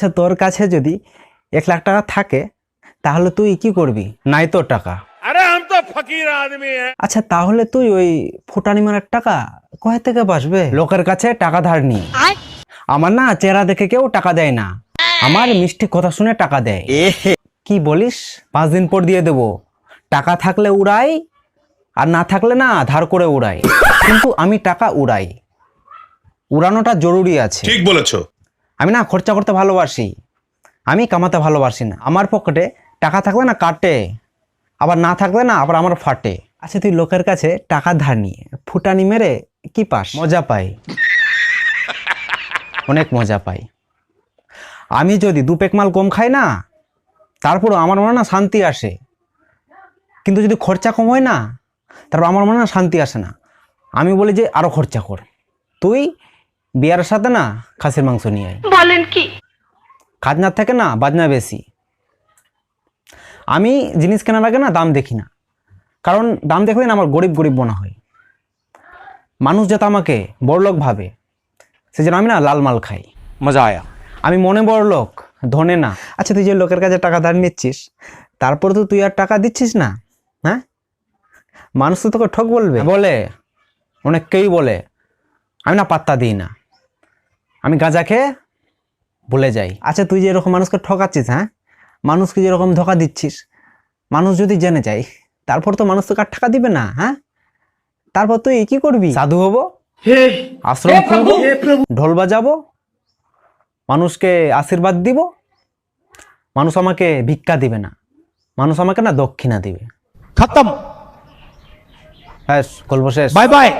আচ্ছা তোর কাছে যদি এক লাখ টাকা থাকে তাহলে তুই কি করবি? নাই তো টাকা। আরে আমি তো ফকির আদমি হ্যাঁ। আচ্ছা তাহলে তুই ওই ফুটানি মারার টাকা কোথায় থেকে বাসবে লোকের কাছে টাকা ধার নি। আমার না চেহারা দেখে কেউ টাকা দেয় না। আমার মিষ্টি কথা শুনে টাকা দেয়। কি বলিস? পাঁচ দিন পর দিয়ে দেব। টাকা থাকলে উড়াই আর না থাকলে না ধার করে উড়াই। কিন্তু আমি টাকা উড়াই। উড়ানোটা জরুরি আছে। ঠিক বলেছ। আমি না খরচা করতে ভালোবাসি। আমি কামাতে ভালোবাসি না। আমার পকেটে টাকা থাকলে না কাটে আবার না থাকলে না আবার আমার ফাটে। আচ্ছা তুই লোকের কাছে টাকা ধার নিয়ে ফুটানি মেরে কি পাস? মজা পাই। অনেক মজা পাই। আমি যদি দু পেক মাল কম খাই না তারপরও আমার মনে না শান্তি আসে। কিন্তু যদি খরচা কম হয় না তারপর আমার মনে না শান্তি আসে না। আমি বলি যে আরও খরচা কর। তুই বিয়ার সাথে না খাসির মাংস নিয়ে আয়। বলেন কি? খাজনা থেকে না বাজনা বেশি। আমি জিনিস কেনার আগে না দাম দেখি না। কারণ দাম দেখলে না আমার গরিব গরিব মনে হয়। মানুষ যাতে আমাকে বড়লোক ভাবে সেজন্য আমি না লাল মাল খাই। মজা আয়া। আমি মনে বড় লোক ধনে না। আচ্ছা তুই যে লোকের কাছে টাকা ধার নিচ্ছিস তারপর তো তুই আর টাকা দিচ্ছিস না হ্যাঁ? মানুষ তো তোকে ঠক বলবে। বলে অনেককেই বলে আমি না পাত্তা দিই না। আমি গাঁজা বলে যাই। আচ্ছা তুই যে এরকম মানুষকে ঠকাচ্ছিস হ্যাঁ? মানুষকে যেরকম ধোকা দিচ্ছিস মানুষ যদি জেনে যায় তারপর তো মানুষ তো কার ঠাকা দিবে না হ্যাঁ? তারপর তুই কি করবি? সাধু হব? আশ্রম ঢোল বাজাবো? মানুষকে আশীর্বাদ দিব? মানুষ আমাকে ভিক্ষা দিবে না। মানুষ আমাকে না দক্ষিণা দিবে। খতম। হ্যাঁ গল্প শেষ। Bye bye.